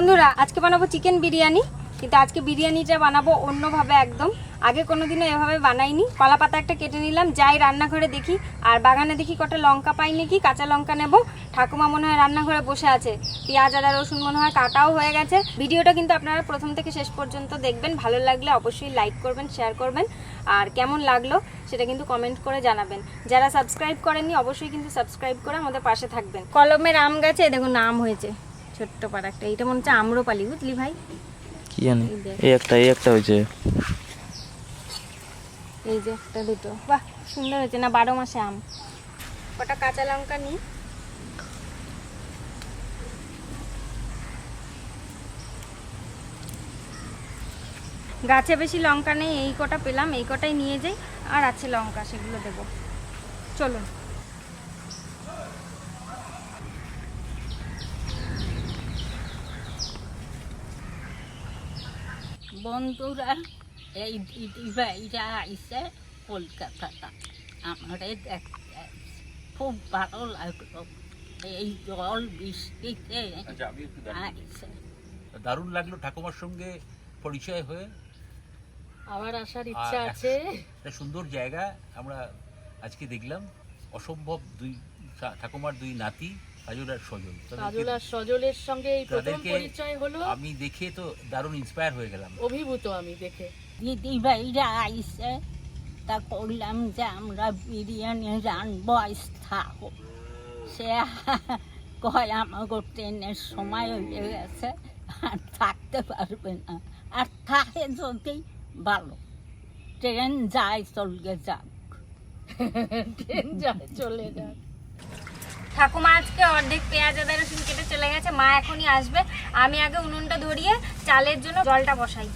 বন্ধুরা, আজকে বানাবো চিকেন বিরিয়ানি। কিন্তু আজকে বিরিয়ানিটা বানাবো অন্যভাবে একদম। আগে কোনোদিনও এভাবে বানাইনি। কলা পাতা একটা কেটে নিলাম, যাই রান্নাঘরে দেখি। আর বাগানে দেখি কটা লঙ্কা পাই নাকি, কাঁচা লঙ্কা নেব। ঠাকুমা মনে হয় রান্নাঘরে বসে আছে। পেঁয়াজ, আদা, রসুন মনে হয় কাটাও হয়ে গেছে। ভিডিওটা কিন্তু আপনারা প্রথম থেকে শেষ পর্যন্ত দেখবেন। ভালো লাগলে অবশ্যই লাইক করবেন শেয়ার করবেন। আর কেমন লাগল সেটা কিন্তু কমেন্ট করে জানাবেন। যারা সাবস্ক্রাইব করেননি, অবশ্যই কিন্তু সাবস্ক্রাইব করে আমাদের পাশে থাকবেন। কলমের আম গাছে, দেখুন আম হয়েছে। ছোট্ট পাড়া একটা এইটা মনে হচ্ছে আম্রপালি বুঝলি ভাই? কি জানি। এই এই একটা এই একটা হয়েছে এই যে একটা দুটো। বাহ সুন্দর হয়েছে। না বারো মাসে আম। কটা কাঁচা লঙ্কা নিই? গাছে বেশি লঙ্কা নেই এই কটা পেলাম এই কটাই নিয়ে যাই আর আছে লঙ্কা সেগুলো দেবো। চলুন। বন্ধুরা এই দিদি ভাইরা আইসে কলকাতাটা আমারে দেখতে খুব ভালো লাগল। এই জল বৃষ্টিতে আচ্ছা আইসে। দারুণ লাগল ঠাকুমার সঙ্গে পরিচয় হয়ে। আবার আসার ইচ্ছা আছে। একটা সুন্দর জায়গা আমরা আজকে দেখলাম। অসম্ভব দুই ঠাকুমার দুই নাতি। কাজল আর সজল। কাজল আর সজলের সঙ্গে এই প্রথম পরিচয় হলো আমি দেখে তো দারুণ ইন্সপায়ার হয়ে গেলাম। অভিভূত আমি দেখে। দিদি ভাইরা আইসে তা করলাম যে আমরা বিরিয়ানি রানবো আইস থাকো সে কয় আমাকে ট্রেনের সময় হয়ে গেছে আর থাকতে পারবে না। আর থাকে যদি ভালো ট্রেন যায় চলকে যাক। ট্রেন যায় চলে যাক। ঠাকুমা আজকে অর্ধেক পেঁয়াজ আদা রসুন কেটে চলে গেছে, মা এখনই আসবে। আমি আগে উনুনটা ধরিয়ে চালের জন্য জলটা বসাই।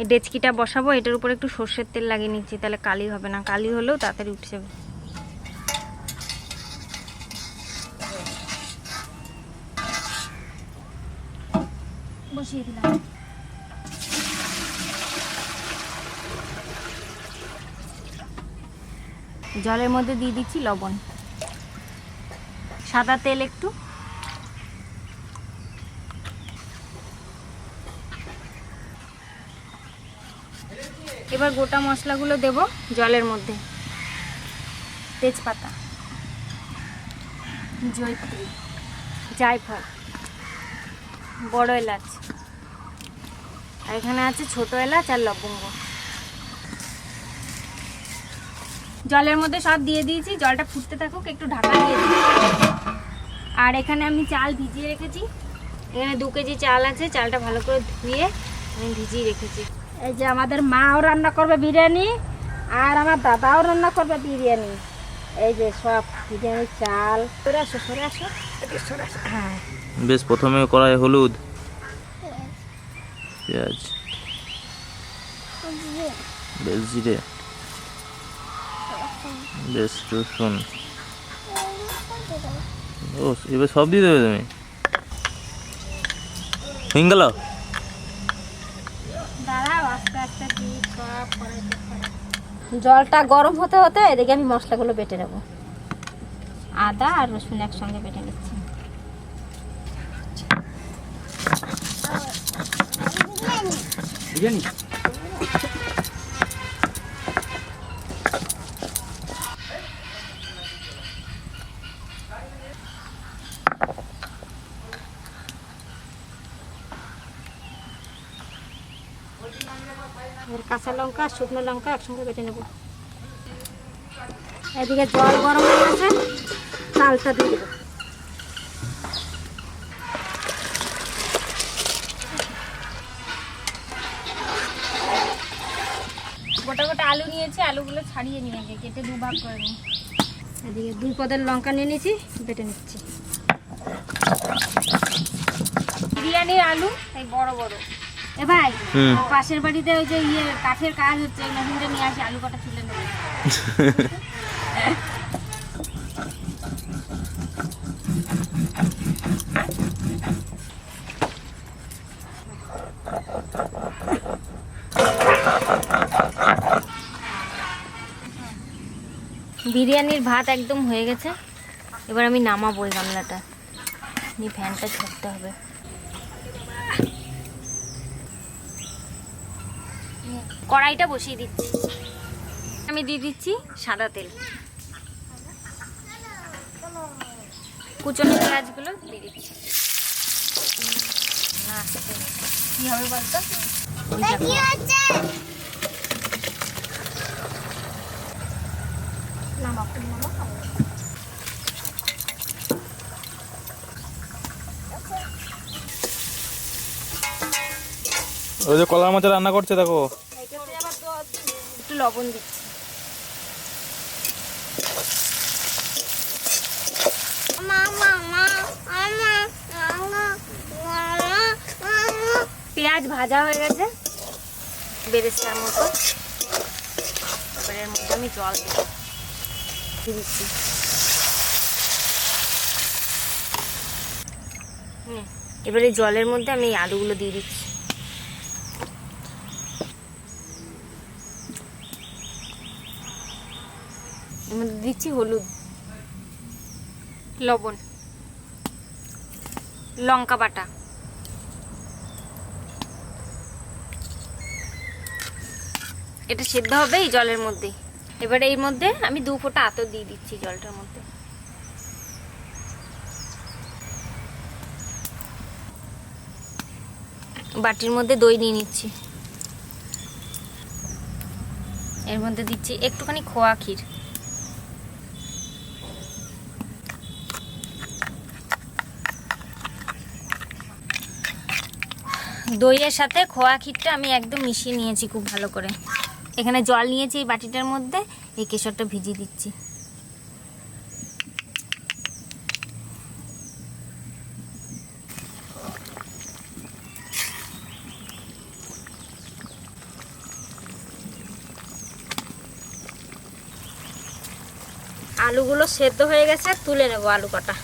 এই ডেচকিটা বসাবো, এটার উপর একটু সর্ষের তেল লাগিয়ে নিচ্ছি, তাহলে কালি হবে না। কালি হলেও তাড়াতাড়ি উঠে যাবে। বসিয়ে দিলাম। জলের মধ্যে দিয়ে দিচ্ছি লবণ। সাদা তেল একটু। এবার গোটা মশলাগুলো দেব জলের মধ্যে। তেজপাতা। জয়ত্রী। জায়ফল। বড় এলাচ। আর এখানে আছে ছোট এলাচ আর লবঙ্গ। জলের মধ্যে সব দিয়ে দিয়েছি। জলটা ফুটতে থাকুক একটু ঢাকা দিয়ে দিই। আর এখানে আমি চাল ভিজিয়ে রেখেছি। এখানে দু কেজি চাল আছে চালটা ভালো করে ধুয়ে আমি ভিজিয়ে রেখেছি। এই যে আমাদের মাও রান্না করবে বিরিয়ানি আর আমার দাদাও রান্না করবে বিরিয়ানি। এই যে সব বিরিয়ানির চাল। সরে আসো সরে আসো। একটু সরে আসো। হ্যাঁ। বেশ প্রথমে কড়াই হলুদ। পেঁয়াজ। বেশ জিরে। বেশ রসুন ও এবার সব দিয়ে দেবে তুমি? হয়ে গেল? জলটা গরম হতে হতে এদিকে আমি মশলাগুলো বেটে নেব। আদা আর রসুন একসঙ্গে বেটে নিচ্ছি। বিরিয়ানি এর কাঁচা লঙ্কা শুকনো লঙ্কা একসঙ্গে বেটে নেব। এদিকে জল গরম হয়ে গেছে চালটা দিয়ে দেবো। গোটা গোটা আলু নিয়েছি আলুগুলো ছাড়িয়ে নিয়ে আগে কেটে করে নিই এদিকে দুই পদের লঙ্কা নিয়ে নিয়েছি বেটে নিচ্ছি। বিরিয়ানির আলু এই বড় বড়। এ ভাই পাশের বাড়িতে ওই যে ইয়ে কাঠের কাজ হচ্ছে মেশিনটা নিয়ে আসি আলু কটা তুলে নেব। বিরিয়ানির ভাত একদম হয়ে গেছে। এবার আমি নামাবো ওই গামলাটা। নিয়ে ফ্যানটা ছাড়তে হবে। কড়াইটা বসিয়ে দিচ্ছি। আমি দিয়ে দিচ্ছি সাদা তেল। কুচনো পেঁয়াজগুলো দিয়ে দিচ্ছি। না আস্তে। কি হবে বলতো? ওই যে কলার মাছ রান্না করছে দেখো। একটু লবণ দিচ্ছি। পেঁয়াজ ভাজা হয়ে গেছে বেরেস্তার মতো। এবার এর মধ্যে আমি জল দিচ্ছি। এবারে জলের মধ্যে আমি এই আলুগুলো দিয়ে দিচ্ছি এর মধ্যে দিচ্ছি হলুদ। লবণ। লঙ্কা বাটা। এটা সেদ্ধ হবে এই জলের মধ্যে। এবারে এর মধ্যে আমি দু ফোঁটা আতর দিয়ে দিচ্ছি জলটার মধ্যে। বাটির মধ্যে দই নিয়ে নিচ্ছি। এর মধ্যে দিচ্ছি একটুখানি খোয়া ক্ষীর। দইয়ের সাথে খোয়া ক্ষীরটা আমি একদম মিশিয়ে নিয়েছি খুব ভালো করে। এখানে জল নিয়েছি এই বাটিটার মধ্যে, এই কেশরটা ভিজিয়ে দিচ্ছি। আলুগুলো সেদ্ধ হয়ে গেছে, তুলে নেব আলু কটা।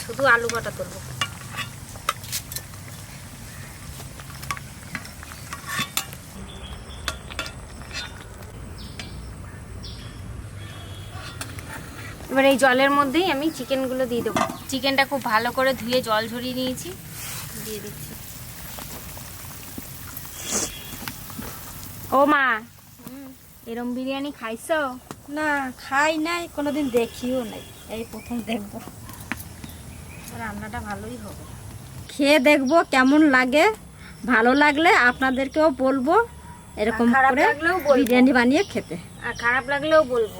শুধু আলু কটা তুলবো। এবার এই জলের মধ্যেই আমি চিকেনগুলো দিয়ে দেবো। চিকেনটা খুব ভালো করে ধুয়ে জল ঝরিয়ে নিয়েছি। দিয়ে দিচ্ছি। ও মা এরম বিরিয়ানি খাইছো? না খাই নাই কোনোদিন দেখিও নাই। এই প্রথম দেখব। রান্নাটা ভালোই হবে। খেয়ে দেখব কেমন লাগে। ভালো লাগলে আপনাদেরকেও বলব এরকম করে লাগলেও বিরিয়ানি বানিয়ে খেতে। আর খারাপ লাগলেও বলব।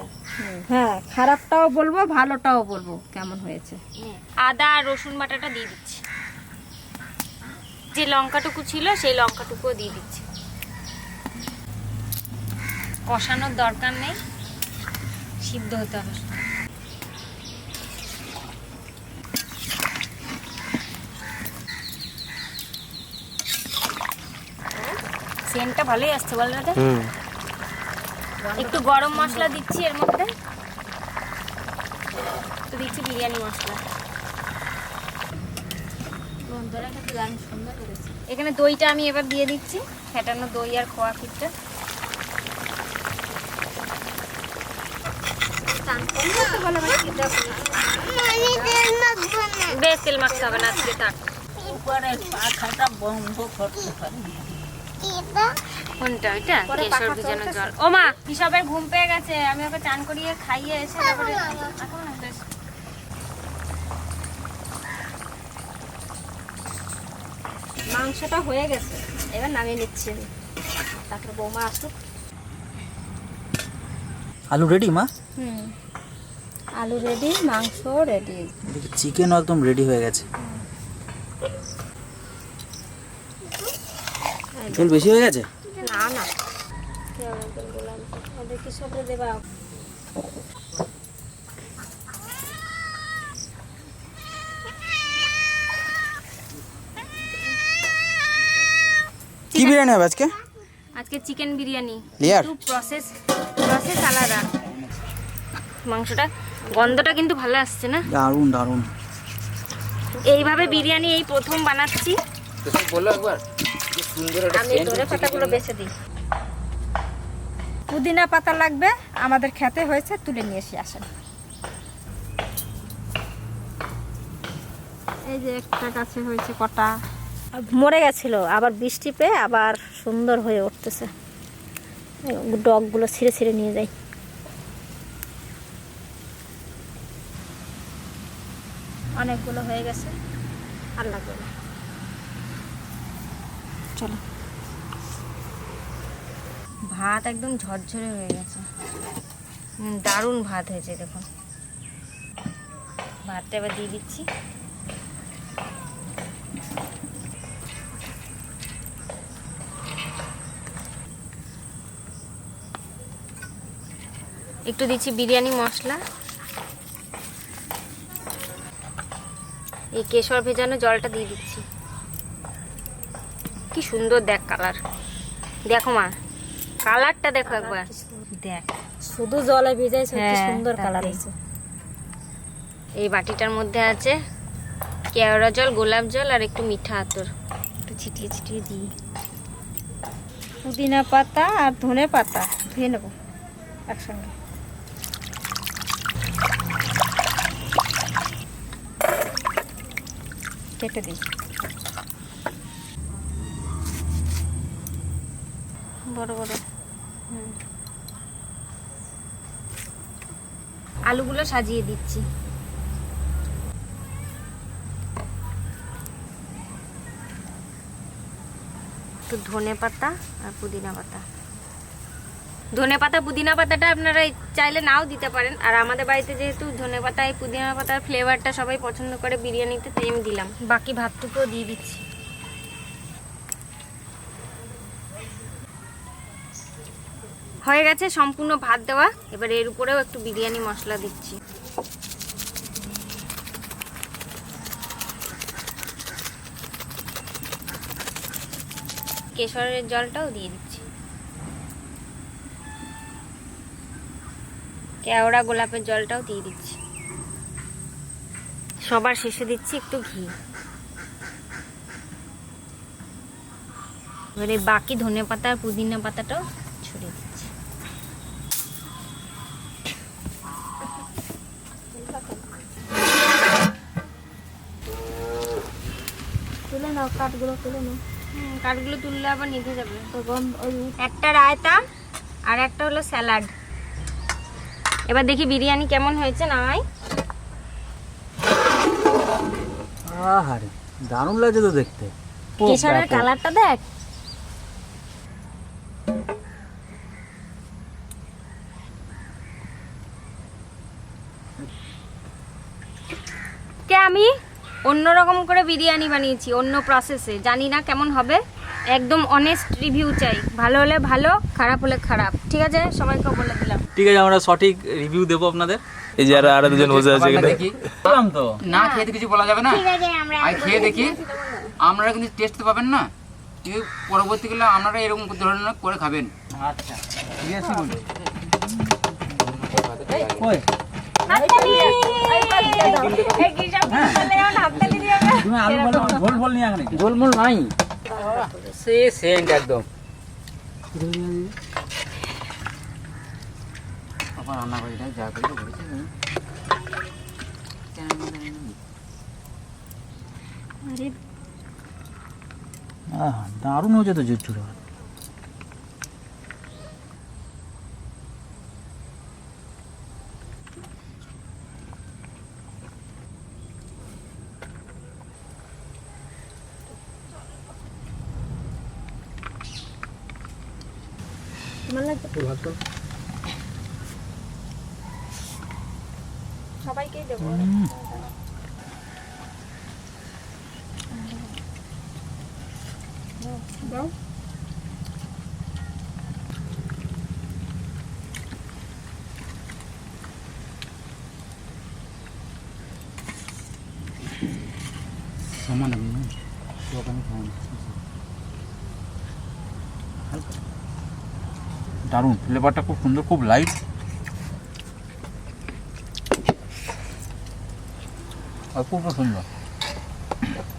হ্যাঁ খারাপটাও বলব ভালোটাও বলব কেমন হয়েছে? আদা আর রসুন বাটাটা দিয়ে দিচ্ছি। যে লঙ্কাটুকু ছিল সেই লঙ্কাটুকুও দিয়ে দিচ্ছি। কষানোর দরকার নেই সিদ্ধ হতে হবে। সেন্টটা ভালোই আসছে বল হুম। একটু গরম মশলা দিচ্ছি এর মধ্যে। তো দিচ্ছি বিরিয়ানি মশলা। এখানে দইটা আমি এবার দিয়ে দিচ্ছি ফেটানো দই আর খোয়া ক্ষীরটা বেশ তেল মাখতে হবে না আজকে থাক। উপরে পাখাটা বন্ধ করতে পারি কোনটা ওইটা? কেশর ভিজানো জল। ও মা হিসাবের ঘুম পেয়ে গেছে। আমি ওকে চান করিয়ে খাইয়ে এসে তারপরে এখন মাংসটা হয়ে গেছে। এবার নামিয়ে নিচ্ছি আমি। তারপরে বৌমা আসুক। আলু রেডি মা? হুম। আলু রেডি মাংস রেডি চিকেনও একদম রেডি হয়ে গেছে। ঝোল বেশি হয়ে গেছে? না না। কি দেবা। কি বিরিয়ানি হবে আজকে? আজকে চিকেন বিরিয়ানি? কিন্তু প্রসেস প্রসেস আলাদা। মাংসটা গন্ধটা কিন্তু ভালো আসছে না? দারুণ দারুণ। এইভাবে বিরিয়ানি এই প্রথম বানাচ্ছি। আমি ধরে পাতাগুলো বেছে দিই। পুদিনা পাতা লাগবে আমাদের খেতে হয়েছে তুলে নিয়ে এসে আসেন। এই যে একটা গাছে হয়েছে কটা। মরে গেছিল আবার বৃষ্টি পেয়ে আবার সুন্দর হয়ে উঠতেছে। এই ডগগুলো ছিঁড়ে ছিঁড়ে নিয়ে যাই। অনেকগুলো হয়ে গেছে আর লাগবে চলো। ভাত একদম ঝরঝরে হয়ে গেছে। দারুণ ভাত হয়েছে দেখুন ভাতটা এবার দিয়ে দিচ্ছি। একটু দিচ্ছি বিরিয়ানি মশলা। এই কেশর ভেজানো জলটা দিয়ে দিচ্ছি। কি সুন্দর দেখ কালার দেখো মা কালারটা দেখো একবার। দেখ শুধু জলে ভিজাইছে কি হ্যাঁ, সুন্দর কালার। হয়েছে। এই বাটিটার মধ্যে আছে কেওড়া জল গোলাপ জল আর একটু মিঠা আতর। একটু ছিটিয়ে ছিটিয়ে দিই। পুদিনা পাতা আর ধনে পাতা ধুয়ে নেব একসঙ্গে। কেটে দিই। বড় বড়। আলুগুলো সাজিয়ে দিচ্ছি। একটু ধনে পাতা আর পুদিনা পাতা। ধনে পাতা পুদিনা পাতাটা আপনারা চাইলে নাও দিতে পারেন। আর আমাদের বাড়িতে যেহেতু ধনে পাতা এই পুদিনা পাতার ফ্লেভারটা সবাই পছন্দ করে বিরিয়ানিতে তাই আমি দিলাম। বাকি ভাতটুকুও দিয়ে দিচ্ছি। হয়ে গেছে সম্পূর্ণ ভাত দেওয়া। এবার এর উপরেও একটু বিরিয়ানি মশলা দিচ্ছি। কেশরের জলটাও দিয়ে দিচ্ছি। কেওড়া গোলাপের জলটাও দিয়ে দিচ্ছি। সবার শেষে দিচ্ছি একটু ঘি। এবারে বাকি ধনে পাতা আর পুদিনা পাতাটাও ছড়িয়ে দিচ্ছি। কাঠগুলো তুলে নাও। হুম, কাঠগুলো তুললে আবার নিভে যাবে। একটা রায়তা আর একটা হলো স্যালাড। এবার দেখি বিরিয়ানি কেমন হয়েছে নামাই আহারে দারুণ লাগছে তো দেখতে। কেশরের কালারটা দেখ কে আমি অন্যরকম করে বিরিয়ানি বানিয়েছি অন্য প্রসেসে জানি না কেমন হবে। একদম অনেস্ট রিভিউ চাই। ভালো হলে ভালো খারাপ হলে খারাপ। ঠিক আছে? সবাইকে বলে দিলাম। ঠিক আছে আমরা সঠিক রিভিউ দেবো আপনাদের। এই যে আর আর দুজন বসে আছে এখানে। বললাম তো না খেয়ে তো কিছু বলা যাবে না। ঠিক আছে আমরা আগে খেয়ে দেখি। আপনারা কিন্তু টেস্ট তো পাবেন না। পরবর্তীকালে আপনারা এরকম ধরনের করে খাবেন। আচ্ছা। ঠিক আছে বলি মোল নাই। সে সেন্ট একদম। আবার রান্না করে যা করে করেছে দারুণ হয়েছে তো জুচুরা সবাইকেই দেবো দাও সমান দারুণ। ফ্লেভারটা খুব সুন্দর খুব লাইট আর খুব সুন্দর।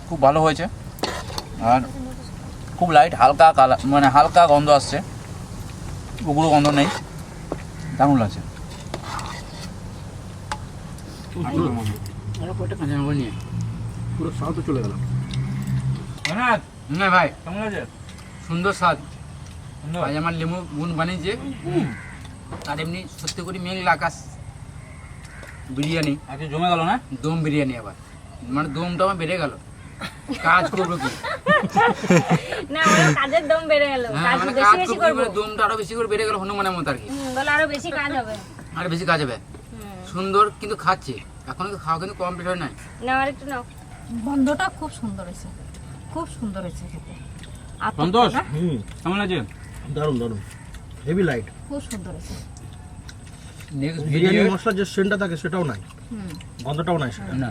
খুব ভালো হয়েছে। আর খুব লাইট হালকা কালার মানে হালকা গন্ধ আসছে। ওগুলো গন্ধ নেই। দারুণ লাগছে। পুরো চলে গেল। না ভাই কেমন আছে সুন্দর স্বাদ। আজ আমার লেবু গুণ বানিয়েছে আর এমনি সত্যি করে মেঘলা আকাশ বিরিয়ানি। আজকে জমে গেল না? দম বিরিয়ানি আবার। মানে দমটা আমার বেড়ে গেল। কাজ করব কি? না আমার কাজের দম বেড়ে গেল। হ্যাঁ কাজ মানে বেশি করব দমটা আরও বেশি করে বেড়ে গেল হনুমানের মতো আর কি। বলে আরও বেশি কাজ হবে। আর বেশি কাজ হবে। সুন্দর কিন্তু খাচ্ছে। এখন কিন্তু খাওয়া কিন্তু কমপ্লিট হয় নাই। না আমার একটু নাও। বন্ধটা খুব সুন্দর হয়েছে। খুব সুন্দর হয়েছে খেতে। আর সন্তোষ হুম কেমন আছে দারুণ দারুণ। হেভি লাইট খুব সুন্দর আছে। নেক্সট বিরিয়ানি ভিডিও মশলার যে সেন্টটা থাকে সেটাও নাই। গন্ধটাও নাই সেটা না।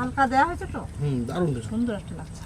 হালকা দেওয়া হয়েছে তো? হুম দারুণ সুন্দর একটা লাগছে।